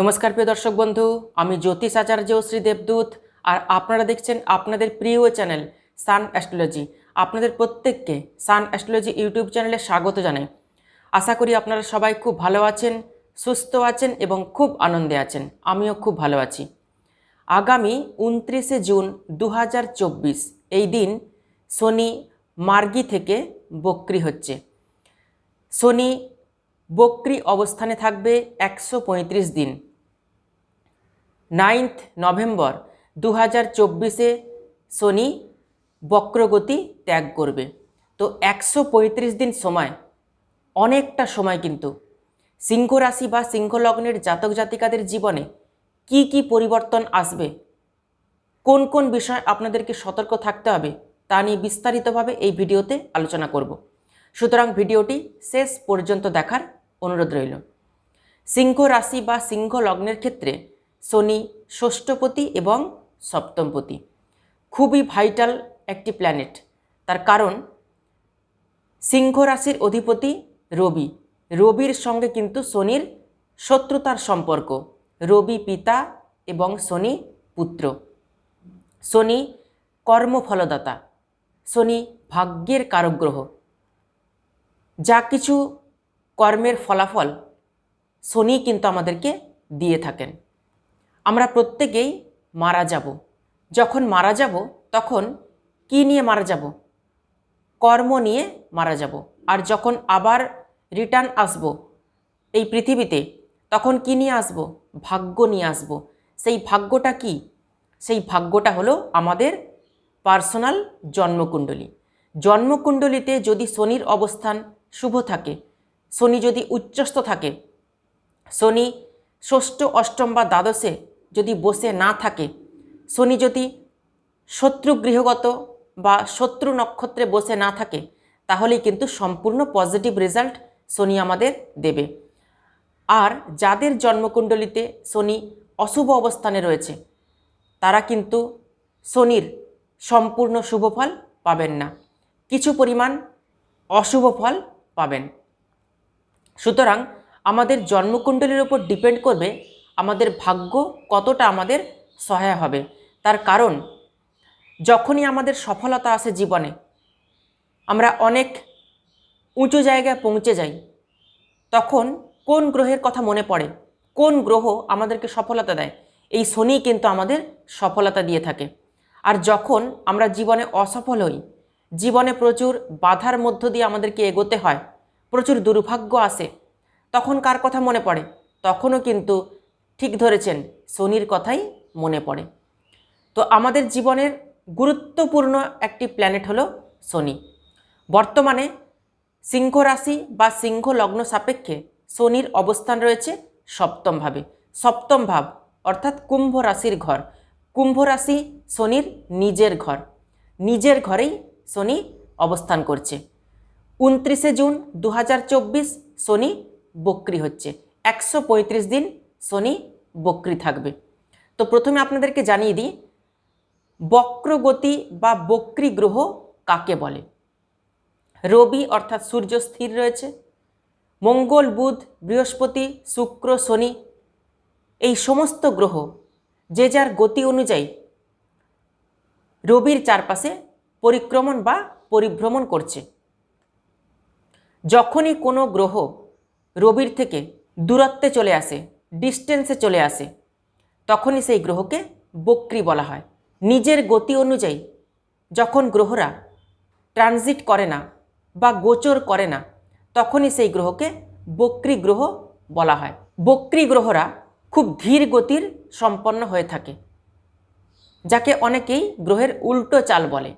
নমস্কার প্রিয় দর্শক বন্ধু, আমি জ্যোতিষ আচার্য শ্রী দেবদূত আর আপনারা দেখছেন আপনাদের প্রিয় চ্যানেল সান অ্যাস্ট্রোলজি। আপনাদের প্রত্যেককে সান অ্যাস্ট্রোলজি ইউটিউব চ্যানেলে স্বাগত জানাই। আশা করি আপনারা সবাই খুব ভালো আছেন, সুস্থ আছেন এবং খুব আনন্দে আছেন। আমিও খুব ভালো আছি। আগামী উনত্রিশে জুন দু হাজার চব্বিশ, এই দিন শনি মার্গি থেকে বক্রি হচ্ছে। শনি বক্রি অবস্থানে থাকবে একশো পঁয়ত্রিশ দিন। নাইন্থ নভেম্বর দু হাজার চব্বিশে শনি বক্রগতি ত্যাগ করবে। তো একশো পঁয়ত্রিশ দিন সময়, অনেকটা সময় কিন্তু। সিংহ রাশি বা সিংহ লগ্নের জাতক জাতিকাদের জীবনে কি কি পরিবর্তন আসবে, কোন কোন বিষয় আপনাদেরকে সতর্ক থাকতে হবে তা নিয়ে বিস্তারিতভাবে এই ভিডিওতে আলোচনা করব। সুতরাং ভিডিওটি শেষ পর্যন্ত দেখার অনুরোধ রইল। সিংহ রাশি বা সিংহ লগ্নের ক্ষেত্রে শনি ষষ্ঠপতি এবং সপ্তমপতি। খুবই ভাইটাল একটি প্ল্যানেট তার কারণ, সিংহ রাশির অধিপতি রবি। রবির সঙ্গে কিন্তু শনির শত্রুতার সম্পর্ক। রবি পিতা এবং শনি পুত্র। শনি কর্মফলদাতা। শনি ভাগ্যের কারগ্রহ। যা কিছু কর্মের ফলাফল শনি কিন্তু আমাদেরকে দিয়ে থাকেন। আমরা প্রত্যেকেই মারা যাব। যখন মারা যাব, তখন কি নিয়ে মারা যাব? কর্ম নিয়ে মারা যাব। আর যখন আবার রিটার্ন আসব এই পৃথিবীতে, তখন কি নিয়ে আসব? ভাগ্য নিয়ে আসব। সেই ভাগ্যটা কি? সেই ভাগ্যটা হলো আমাদের পার্সোনাল জন্মকুণ্ডলী। জন্মকুণ্ডলিতে যদি শনির অবস্থান শুভ থাকে, শনি যদি উচ্চস্থ থাকে, শনি ষষ্ঠ, অষ্টম বা দ্বাদশে যদি বসে না থাকে, শনি যদি শত্রু গৃহগত বা শত্রু নক্ষত্রে বসে না থাকে, তাহলেই কিন্তু সম্পূর্ণ পজিটিভ রেজাল্ট শনি আমাদের দেবে। আর যাদের জন্মকুণ্ডলিতে শনি অশুভ অবস্থানে রয়েছে, তারা কিন্তু শনির সম্পূর্ণ শুভ ফল পাবেন না। কিছু পরিমাণ অশুভ ফল পাবেন। সুতরাং আমাদের জন্মকুণ্ডলীর উপর ডিপেন্ড করবে আমাদের ভাগ্য কতটা আমাদের সহায় হবে। তার কারণ, যখনই আমাদের সফলতা আসে জীবনে, আমরা অনেক উঁচু জায়গায় পৌঁছে যাই, তখন কোন গ্রহের কথা মনে পড়ে, কোন গ্রহ আমাদেরকে সফলতা দেয়, এই শনি কিন্তু আমাদের সফলতা দিয়ে থাকে। আর যখন আমরা জীবনে অসফল হই, জীবনে প্রচুর বাধার মধ্য দিয়ে আমাদেরকে এগোতে হয়, প্রচুর দুর্ভাগ্য আসে, তখন কার কথা মনে পড়ে? তখনও কিন্তু ঠিক ধরেছেন শনির কথাই মনে পড়ে। তো আমাদের জীবনের গুরুত্বপূর্ণ একটি প্ল্যানেট হলো শনি বর্তমানে সিংহ রাশি বা সিংহ লগ্ন সাপেক্ষে শনির অবস্থান রয়েছে সপ্তমভাবে সপ্তম ভাব অর্থাৎ কুম্ভ রাশির ঘর। কুম্ভ রাশি শনির নিজের ঘর। নিজের ঘরেই শনি অবস্থান করছে। উনত্রিশে জুন দু হাজার চব্বিশ শনি বক্রি হচ্ছে। একশো পঁয়ত্রিশ দিন শনি বক্রি থাকবে। তো প্রথমে আপনাদেরকে জানিয়ে দিই, বক্রগতি বা বক্রি গ্রহ কাকে বলে? রবি অর্থাৎ সূর্য স্থির রয়েছে, মঙ্গল, বুধ, বৃহস্পতি, শুক্র, শনি, এই সমস্ত গ্রহ যে যার গতি অনুযায়ী রবির চারপাশে পরিক্রমণ বা পরিভ্রমণ করছে। যখনই কোনো গ্রহ রবির থেকে দূরত্বে চলে আসে ডিস্টেন্সে চলে আসে, তখনই সেই গ্রহকে বক্রি বলা হয়। নিজের গতি অনুযায়ী যখন গ্রহরা ট্রানজিট করে না বা গোচর করে না, তখনই সেই গ্রহকে বক্রি গ্রহ বলা হয়। বক্রি গ্রহরা খুব ধীর গতির সম্পন্ন হয়ে থাকে, যাকে অনেকেই গ্রহের উল্টো চাল বলে।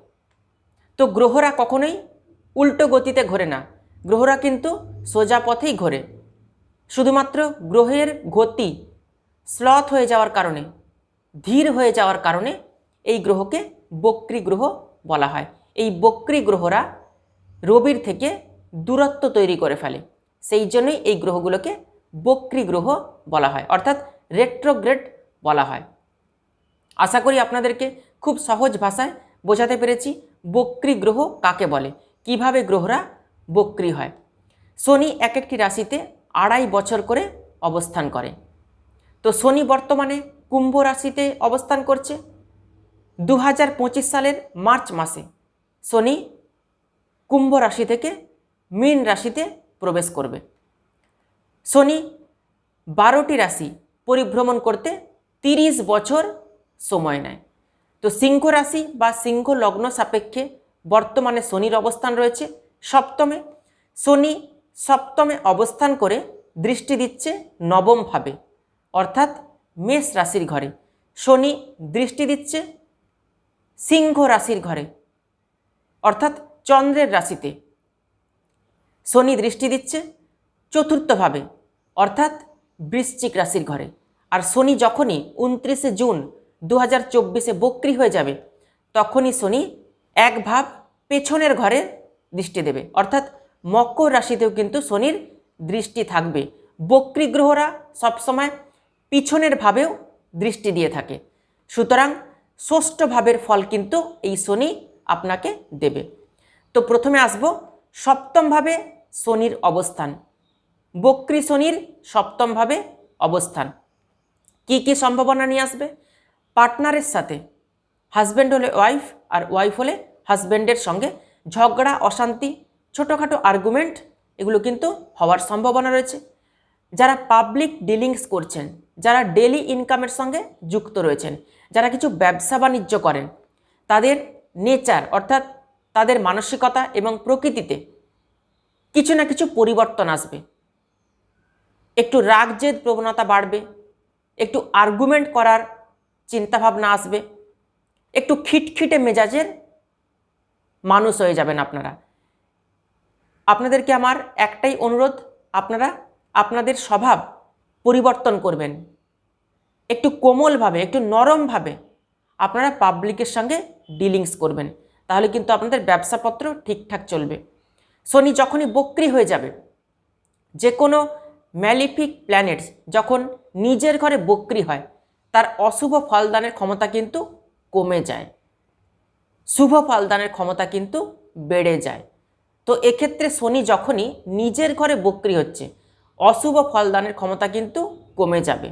তো গ্রহরা কখনোই উল্টো গতিতে ঘোরে না, গ্রহরা কিন্তু সোজা পথেই ঘোরে। শুধুমাত্র গ্রহের গতি স্লথ হয়ে যাওয়ার কারণে, ধীর হয়ে যাওয়ার কারণে এই গ্রহকে বক্রি গ্রহ বলা হয়। এই বক্রি গ্রহরা রবির থেকে দূরত্ব তৈরি করে ফেলে। সেই জন্যই এই গ্রহগুলোকে বক্রি গ্রহ বলা হয়, অর্থাৎ রেট্রোগ্রেড বলা হয়। আশা করি আপনাদেরকে খুব সহজ ভাষায় বোঝাতে পেরেছি বক্রি গ্রহ কাকে বলে, কীভাবে গ্রহরা বক্রি হয়। শনি এক একটি রাশিতে আড়াই বছর করে অবস্থান করে। তো শনি বর্তমানে কুম্ভ রাশিতে অবস্থান করছে। দু হাজার পঁচিশ সালের মার্চ মাসে শনি কুম্ভ রাশি থেকে মীন রাশিতে প্রবেশ করবে। শনি বারোটি রাশি পরিভ্রমণ করতে তিরিশ বছর সময় নেয়। তো সিংহ রাশি বা সিংহ লগ্ন সাপেক্ষে বর্তমানে শনির অবস্থান রয়েছে। সপ্তমে শনি সপ্তমে অবস্থান করে দৃষ্টি দিচ্ছে নবম ভাবে অর্থাৎ মেষ রাশির ঘরে। শনি দৃষ্টি দিচ্ছে সিংহ রাশির ঘরে, অর্থাৎ চন্দ্রের রাশিতে। শনি দৃষ্টি দিচ্ছে চতুর্থভাবে, অর্থাৎ বৃশ্চিক রাশির ঘরে। আর শনি যখনই উনত্রিশে জুন দু হাজার চব্বিশে বক্রি হয়ে যাবে, তখনই শনি এক ভাব পেছনের ঘরে দৃষ্টি দেবে, অর্থাৎ মকর রাশিতেও কিন্তু শনির দৃষ্টি থাকবে। বক্রি গ্রহরা সবসময় পিছনের ভাবেও দৃষ্টি দিয়ে থাকে। সুতরাং ষষ্ঠ ভাবের ফল কিন্তু এই শনি আপনাকে দেবে। তো প্রথমে আসব সপ্তমভাবে শনির অবস্থান। বক্রি শনির সপ্তমভাবে অবস্থান। কি কি সম্ভাবনা নিয়ে আসবে? পার্টনারের সাথে হাজব্যান্ড হলে ওয়াইফ আর ওয়াইফ হলে হাজব্যান্ডের সঙ্গে ঝগড়া, অশান্তি ছোটোখাটো আর্গুমেন্ট এগুলো কিন্তু হওয়ার সম্ভাবনা রয়েছে। যারা পাবলিক ডিলিংস করছেন, যারা ডেলি ইনকামের সঙ্গে যুক্ত রয়েছেন, যারা কিছু ব্যবসা বাণিজ্য করেন, তাদের নেচার অর্থাৎ তাদের মানসিকতা এবং প্রকৃতিতে কিছু না কিছু পরিবর্তন আসবে। একটু রাগ জেদ প্রবণতা বাড়বে, একটু আর্গুমেন্ট করার চিন্তাভাবনা আসবে, একটু খিটখিটে মেজাজের মানুষ হয়ে যাবেন আপনারা। আপনাদেরকে আমার একটাই অনুরোধ, আপনারা আপনাদের স্বভাব পরিবর্তন করবেন। একটু কোমলভাবে, একটু নরমভাবে আপনারা পাবলিকের সঙ্গে ডিলিংস করবেন। তাহলে কিন্তু আপনাদের ব্যবসাপত্র ঠিকঠাক চলবে। শনি যখনই বক্রি হয়ে যাবে যে কোনো ম্যালিফিক প্ল্যানেটস যখন নিজের ঘরে বক্রি হয়, তার অশুভ ফলদানের ক্ষমতা কিন্তু কমে যায়। শুভ ফলদানের ক্ষমতা কিন্তু বেড়ে যায়। তো এক্ষেত্রে শনি যখনই নিজের ঘরে বক্রি হচ্ছে, অশুভ ফলদানের ক্ষমতা কিন্তু কমে যাবে।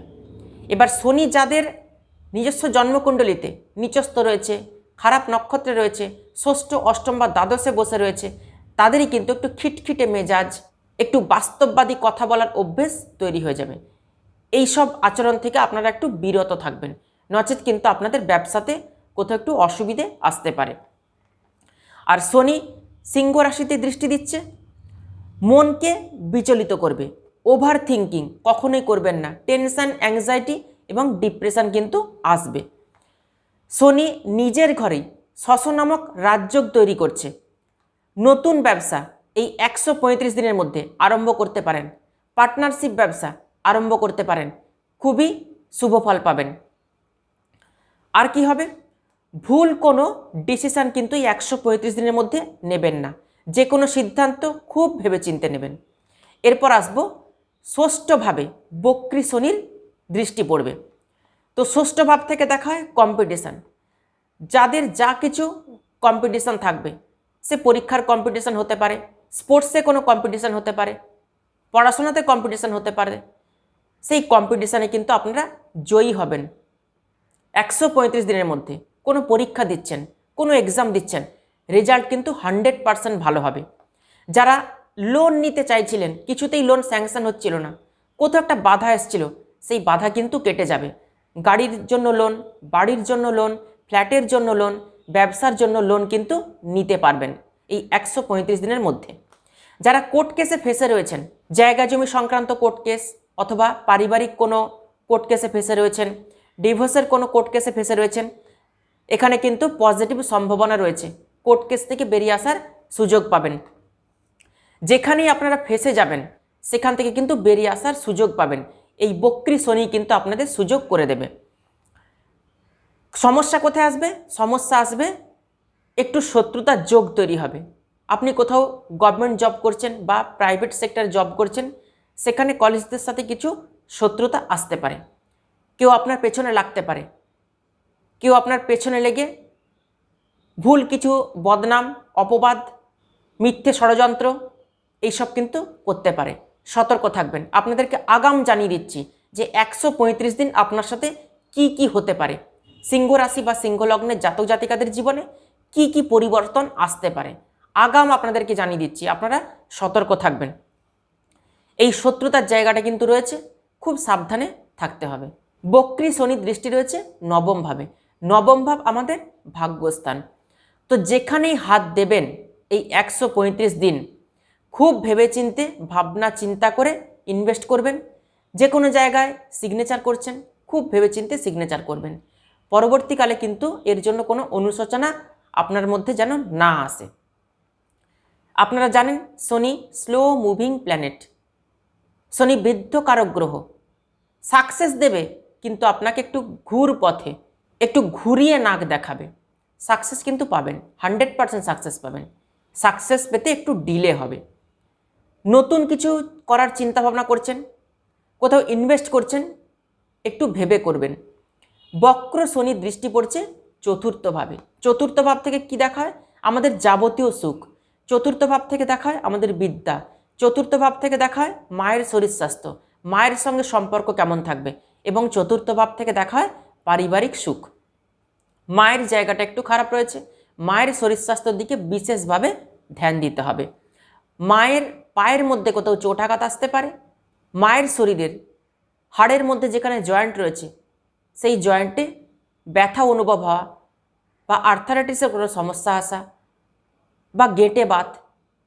এবার শনি যাদের নিজস্ব জন্মকুণ্ডলিতে নিচস্থ রয়েছে, খারাপ নক্ষত্রে রয়েছে, ষষ্ঠ, অষ্টম বা দ্বাদশে বসে রয়েছে, তাদেরই কিন্তু একটু খিটখিটে মেজাজ, একটু বাস্তববাদী কথা বলার অভ্যেস তৈরি হয়ে যাবে। এই সব আচরণ থেকে আপনারা একটু বিরত থাকবেন, নচেত কিন্তু আপনাদের ব্যবসাতে কোথাও একটু অসুবিধে আসতে পারে। আর শনি সিংহ রাশিতে দৃষ্টি দিচ্ছে। মনকে বিচলিত করবে। ওভার থিঙ্কিং কখনোই করবেন না। টেনশন অ্যাংজাইটি এবং ডিপ্রেশন কিন্তু আসবে। শনি নিজের ঘরেই শশ নামক রাজযোগ তৈরি করছে। নতুন ব্যবসা এই একশো পঁয়ত্রিশ দিনের মধ্যে আরম্ভ করতে পারেন। পার্টনারশিপ ব্যবসা আরম্ভ করতে পারেন। খুবই শুভ ফল পাবেন। আর কি হবে? ভুল কোনো ডিসিশান কিন্তু একশো পঁয়ত্রিশ দিনের মধ্যে নেবেন না। যে কোনো সিদ্ধান্ত খুব ভেবেচিন্তে নেবেন। এরপর আসব, ষষ্ঠভাবে বক্রি শনির দৃষ্টি পড়বে। তো ষষ্ঠ ভাব থেকে দেখা হয় কম্পিটিশান যাদের যা কিছু কম্পিটিশান থাকবে, সে পরীক্ষার কম্পিটিশান হতে পারে স্পোর্টসে কোনো কম্পিটিশান হতে পারে, পড়াশোনাতে কম্পিটিশান হতে পারে, সেই কম্পিটিশানে কিন্তু আপনারা জয়ী হবেন। একশো পঁয়ত্রিশ দিনের মধ্যে। কোনো পরীক্ষা দিচ্ছেন, কোনো এক্সাম দিচ্ছেন রেজাল্ট কিন্তু হান্ড্রেড পারসেন্ট ভালো হবে। যারা লোন নিতে চাইছিলেন, কিছুতেই লোন স্যাংশন হচ্ছিল না। কোথাও একটা বাধা এসছিল, সেই বাধা কিন্তু কেটে যাবে। গাড়ির জন্য লোন বাড়ির জন্য লোন ফ্ল্যাটের জন্য লোন ব্যবসার জন্য লোন কিন্তু নিতে পারবেন এই একশো পঁয়ত্রিশ দিনের মধ্যে। যারা কোর্ট কেসে ফেসে রয়েছেন, জায়গা জমি সংক্রান্ত কোর্ট কেস অথবা পারিবারিক কোনো কোর্ট কেসে ফেসে রয়েছেন ডিভোর্সের কোনো কোর্ট কেসে ফেসে রয়েছেন এখানে কিন্তু পজিটিভ সম্ভাবনা রয়েছে। কোর্ট কেস থেকে বেরিয়ে আসার সুযোগ পাবেন। যেখানেই আপনারা ফেসে যাবেন, সেখান থেকে কিন্তু বেরিয়ে আসার সুযোগ পাবেন। এই বক্রি শনি কিন্তু আপনাদের সুযোগ করে দেবে। সমস্যা কোথায় আসবে? সমস্যা আসবে, একটু শত্রুতার যোগ তৈরি হবে। আপনি কোথাও গভর্নমেন্ট জব করছেন বা প্রাইভেট সেক্টরে জব করছেন, সেখানে কলেজদের সাথে কিছু শত্রুতা আসতে পারে। কেউ আপনার পেছনে লাগতে পারে। কেউ আপনার পেছনে লেগে ভুল কিছু, বদনাম, অপবাদ, মিথ্যে ষড়যন্ত্র, এইসব কিন্তু করতে পারে। সতর্ক থাকবেন। আপনাদেরকে আগাম জানিয়ে দিচ্ছি যে একশো পঁয়ত্রিশ দিন আপনার সাথে কি কি হতে পারে। সিংহ রাশি বা সিংহ লগ্নের জাতক জাতিকাদের জীবনে কি কি পরিবর্তন আসতে পারে। আগাম আপনাদেরকে জানিয়ে দিচ্ছি, আপনারা সতর্ক থাকবেন। এই শত্রুতার জায়গাটা কিন্তু রয়েছে, খুব সাবধানে থাকতে হবে। বক্রি শনি দৃষ্টি রয়েছে নবম ভাবে নবম ভাব আমাদের ভাগ্যস্থান। তো যেখানেই হাত দেবেন এই একশো পঁয়ত্রিশ দিন খুব ভেবেচিন্তে, ভাবনা চিন্তা করে ইনভেস্ট করবেন। যে কোনো জায়গায় সিগনেচার করছেন, খুব ভেবেচিন্তে সিগনেচার করবেন। পরবর্তীকালে কিন্তু এর জন্য কোনো অনুশোচনা আপনার মধ্যে যেন না আসে। আপনারা জানেন শনি স্লো মুভিং প্ল্যানেট শনি বৃদ্ধকারক গ্রহ। সাকসেস দেবে, কিন্তু আপনাকে একটু ঘুর পথে। একটু ঘুরিয়ে নাক দেখাবে। সাকসেস কিন্তু পাবেন হান্ড্রেড পারসেন্ট সাকসেস পাবেন। সাকসেস পেতে একটু ডিলে হবে। নতুন কিছু করার চিন্তা ভাবনা করছেন, কোথাও ইনভেস্ট করছেন, একটু ভেবে করবেন। বক্র শনি দৃষ্টি পড়ছে চতুর্থভাবে। চতুর্থ ভাব থেকে কি দেখায়? আমাদের যাবতীয় সুখ। চতুর্থ ভাব থেকে দেখায় আমাদের বিদ্যা। চতুর্থ ভাব থেকে দেখায় মায়ের শরীর স্বাস্থ্য। মায়ের সঙ্গে সম্পর্ক কেমন থাকবে? এবং চতুর্থ ভাব থেকে দেখায় পারিবারিক সুখ। মায়ের জায়গাটা একটু খারাপ রয়েছে। মায়ের শরীর স্বাস্থ্যের দিকে বিশেষভাবে ধ্যান দিতে হবে। মায়ের পায়ের মধ্যে কোথাও চোটাঘাত আসতে পারে। মায়ের শরীরের হাড়ের মধ্যে যেখানে জয়েন্ট রয়েছে, সেই জয়েন্টে ব্যথা অনুভব হওয়া বা আর্থারাইটিসের কোনো সমস্যা আসা বা গেটে বাত,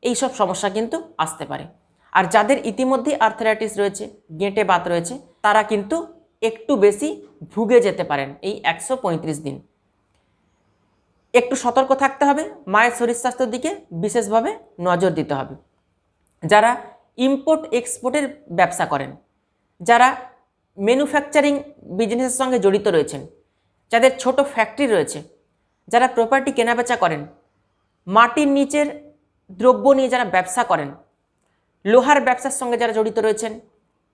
এইসব সমস্যা কিন্তু আসতে পারে। আর যাদের ইতিমধ্যেই আর্থারাইটিস রয়েছে, গেঁটে বাত রয়েছে, তারা কিন্তু একটু বেশি ভুগে যেতে পারেন এই একশো পঁয়ত্রিশ দিন। একটু সতর্ক থাকতে হবে, মায়ের শরীর স্বাস্থ্যের দিকে বিশেষভাবে নজর দিতে হবে। যারা ইম্পোর্ট এক্সপোর্টের ব্যবসা করেন, যারা ম্যানুফ্যাকচারিং বিজনেসের সঙ্গে জড়িত রয়েছেন, যাদের ছোট ফ্যাক্টরি রয়েছে, যারা প্রপার্টি কেনাবেচা করেন, মাটির নিচের দ্রব্য নিয়ে যারা ব্যবসা করেন, লোহার ব্যবসার সঙ্গে যারা জড়িত রয়েছেন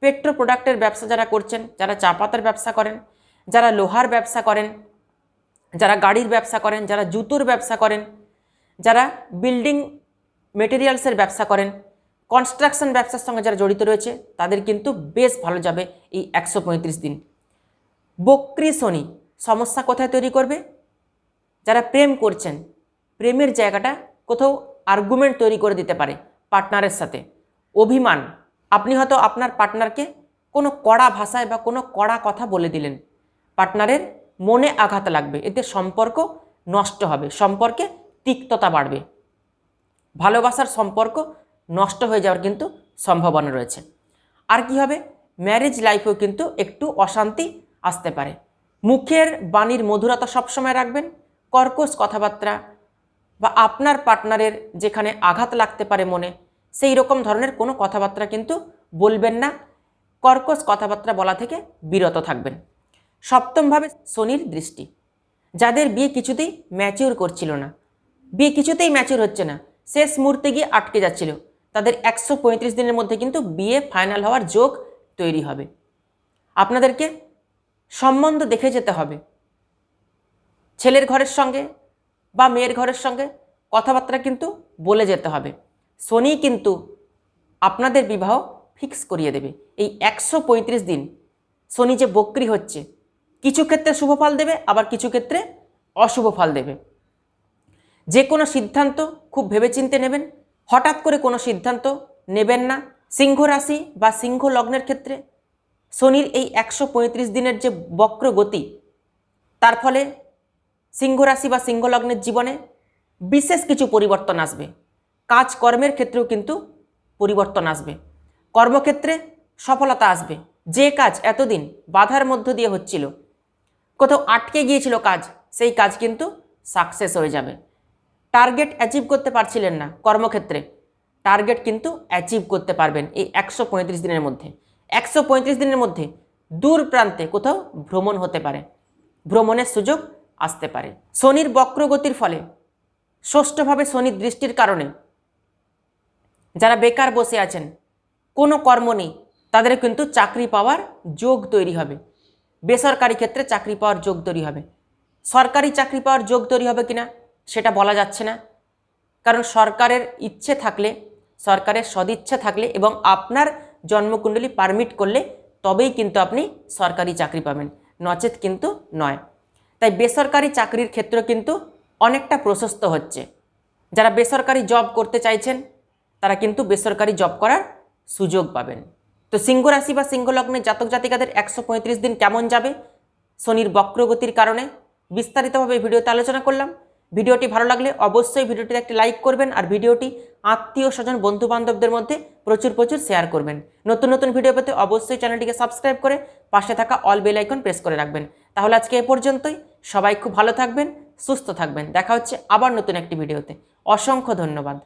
পেট্রো প্রোডাক্টের ব্যবসা যারা করছেন, যারা চা পাতার ব্যবসা করেন, যারা লোহার ব্যবসা করেন, যারা গাড়ির ব্যবসা করেন, যারা জুতোর ব্যবসা করেন, যারা বিল্ডিং মেটেরিয়ালসের ব্যবসা করেন, কনস্ট্রাকশন ব্যবসার সঙ্গে যারা জড়িত রয়েছে, তাদের কিন্তু বেশ ভালো যাবে এই একশো পঁয়ত্রিশ দিন। বক্রি শনি সমস্যা কোথায় তৈরি করবে? যারা প্রেম করছেন, প্রেমের জায়গাটা কোথাও আর্গুমেন্ট তৈরি করে দিতে পারে পার্টনারের সাথে। অভিমান আপনি হয়তো আপনার পার্টনারকে কোনো কড়া ভাষায় বা কোনো কড়া কথা বলে দিলেন। পার্টনারের মনে আঘাত লাগবে, এতে সম্পর্ক নষ্ট হবে, সম্পর্কে তিক্ততা বাড়বে। ভালোবাসার সম্পর্ক নষ্ট হয়ে যাওয়ার কিন্তু সম্ভাবনা রয়েছে। আর কি হবে? ম্যারেজ লাইফেও কিন্তু একটু অশান্তি আসতে পারে। মুখের বাণীর মধুরতা সবসময় রাখবেন, কর্কশ কথাবার্তা বা আপনার পার্টনারের যেখানে আঘাত লাগতে পারে মনে সেই রকম ধরনের কোনো কথাবার্তা কিন্তু বলবেন না। কর্কশ কথাবার্তা বলা থেকে বিরত থাকবেন। সপ্তমভাবে শনির দৃষ্টি। যাদের বিয়ে কিছুতেই ম্যাচিওর করছিল না। বিয়ে কিছুতেই ম্যাচিওর হচ্ছে না। শেষ মুহূর্তে গিয়ে আটকে যাচ্ছিল। তাদের একশো পঁয়ত্রিশ দিনের মধ্যে কিন্তু বিয়ে ফাইনাল হওয়ার যোগ তৈরি হবে। আপনাদেরকে সম্বন্ধ দেখে যেতে হবে। ছেলের ঘরের সঙ্গে বা মেয়ের ঘরের সঙ্গে কথাবার্তা কিন্তু বলে যেতে হবে। শনি কিন্তু আপনাদের বিবাহ ফিক্স করিয়ে দেবে। এই একশো পঁয়ত্রিশ দিন শনি যে বক্রি হচ্ছে, কিছু ক্ষেত্রে শুভ ফল দেবে, আবার কিছু ক্ষেত্রে অশুভ ফল দেবে। যে কোনো সিদ্ধান্ত খুব ভেবেচিন্তে নেবেন। হঠাৎ করে কোনো সিদ্ধান্ত নেবেন না। সিংহ রাশি বা সিংহ লগ্নের ক্ষেত্রে শনির এই একশো পঁয়ত্রিশ দিনের যে বক্র গতি, তার ফলে সিংহ রাশি বা সিংহ লগ্নের জীবনে বিশেষ কিছু পরিবর্তন আসবে। কাজকর্মের ক্ষেত্রেও কিন্তু পরিবর্তন আসবে। কর্মক্ষেত্রে সফলতা আসবে। যে কাজ এতদিন বাধার মধ্য দিয়ে হচ্ছিল, কোথাও আটকে গিয়েছিল কাজ, সেই কাজ কিন্তু সাকসেস হয়ে যাবে। টার্গেট অ্যাচিভ করতে পারছিলেন না কর্মক্ষেত্রে। টার্গেট কিন্তু অ্যাচিভ করতে পারবেন এই একশো পঁয়ত্রিশ দিনের মধ্যে। একশো পঁয়ত্রিশ দিনের মধ্যে দূর প্রান্তে কোথাও ভ্রমণ হতে পারে। ভ্রমণের সুযোগ আসতে পারে। শনির বক্রগতির ফলে ষষ্ঠভাবে শনির দৃষ্টির কারণে যারা বেকার বসে আছেন, কোনো কর্ম নেই, তাদের কিন্তু চাকরি পাওয়ার যোগ তৈরি হবে। বেসরকারি ক্ষেত্রে চাকরি পাওয়ার যোগ তৈরি হবে। সরকারি চাকরি পাওয়ার যোগ তৈরি হবে কিনা, সেটা বলা যাচ্ছে না। কারণ সরকারের ইচ্ছে থাকলে, সরকারের সদিচ্ছা থাকলে এবং আপনার জন্মকুণ্ডলী পারমিট করলে, তবেই কিন্তু আপনি সরকারি চাকরি পাবেন। নচেত কিন্তু নয়। তাই বেসরকারি চাকরির ক্ষেত্র কিন্তু অনেকটা প্রশস্ত হচ্ছে। যারা বেসরকারি জব করতে চাইছেন তারা কিন্তু বেসরকারি জব করার সুযোগ পাবেন। তো সিংহ রাশি বা সিংহ লগ্নের জাতক জাতিকাদের একশো পঁয়ত্রিশ দিন কেমন যাবে? শনির বক্রগতির কারণে বিস্তারিতভাবে ভিডিওতে আলোচনা করলাম। ভিডিওটি ভালো লাগলে অবশ্যই ভিডিওটিতে একটি লাইক করবেন আর ভিডিওটি আত্মীয় স্বজন বন্ধু বান্ধবদের মধ্যে প্রচুর প্রচুর শেয়ার করবেন। নতুন নতুন ভিডিও পেতে অবশ্যই চ্যানেলটিকে সাবস্ক্রাইব করে পাশে থাকা অল বেল আইকন প্রেস করে রাখবেন। তাহলে আজকে এ পর্যন্তই। সবাই খুব ভালো থাকবেন, সুস্থ থাকবেন। দেখা হচ্ছে আবার নতুন একটি ভিডিওতে অসংখ্য ধন্যবাদ।